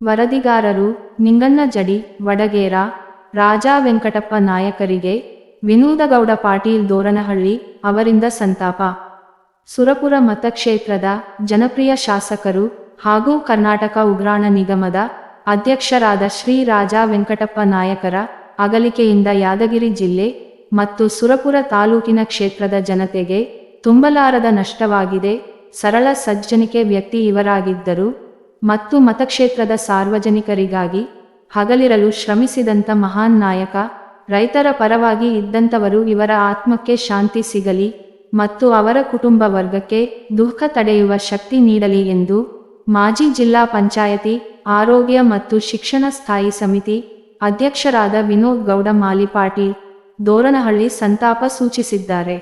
ವರದಿಗಾರರು ನಿಂಗನ್ನ ಜಡಿ, ವಡಗೇರ, ರಾಜಾ ವೆಂಕಟಪ್ಪ ನಾಯಕರಿಗೆ ವಿನೋದಗೌಡ ಪಾಟೀಲ್ ದೋರನಹಳ್ಳಿ ಅವರಿಂದ ಸಂತಾಪ. ಸುರಪುರ ಮತಕ್ಷೇತ್ರದ ಜನಪ್ರಿಯ ಶಾಸಕರು ಹಾಗೂ ಕರ್ನಾಟಕ ಉಗ್ರಾಣ ನಿಗಮದ ಅಧ್ಯಕ್ಷರಾದ ಶ್ರೀ ರಾಜಾ ವೆಂಕಟಪ್ಪ ನಾಯಕರ ಅಗಲಿಕೆಯಿಂದ ಯಾದಗಿರಿ ಜಿಲ್ಲೆ ಮತ್ತು ಸುರಪುರ ತಾಲೂಕಿನ ಕ್ಷೇತ್ರದ ಜನತೆಗೆ ತುಂಬಲಾರದ ನಷ್ಟವಾಗಿದೆ. ಸರಳ ಸಜ್ಜನಿಕೆ ವ್ಯಕ್ತಿ ಇವರಾಗಿದ್ದರು. ಮತ್ತು ಮತಕ್ಷೇತ್ರದ ಸಾರ್ವಜನಿಕರಿಗಾಗಿ ಹಗಲಿರಲು ಶ್ರಮಿಸಿದಂಥ ಮಹಾನ್ ನಾಯಕ, ರೈತರ ಪರವಾಗಿ ಇದ್ದಂಥವರು ಇವರ ಆತ್ಮಕ್ಕೆ ಶಾಂತಿ ಸಿಗಲಿ ಮತ್ತು ಅವರ ಕುಟುಂಬ ವರ್ಗಕ್ಕೆ ದುಃಖ ತಡೆಯುವ ಶಕ್ತಿ ನೀಡಲಿ ಎಂದು ಮಾಜಿ ಜಿಲ್ಲಾ ಪಂಚಾಯತಿ, ಆರೋಗ್ಯ ಮತ್ತು ಶಿಕ್ಷಣ ಸ್ಥಾಯಿ ಸಮಿತಿ ಅಧ್ಯಕ್ಷರಾದ ವಿನೋದ್ ಗೌಡ ಮಾಲಿಪಾಟೀಲ್, ದೋರನಹಳ್ಳಿ ಸಂತಾಪ ಸೂಚಿಸಿದ್ದಾರೆ.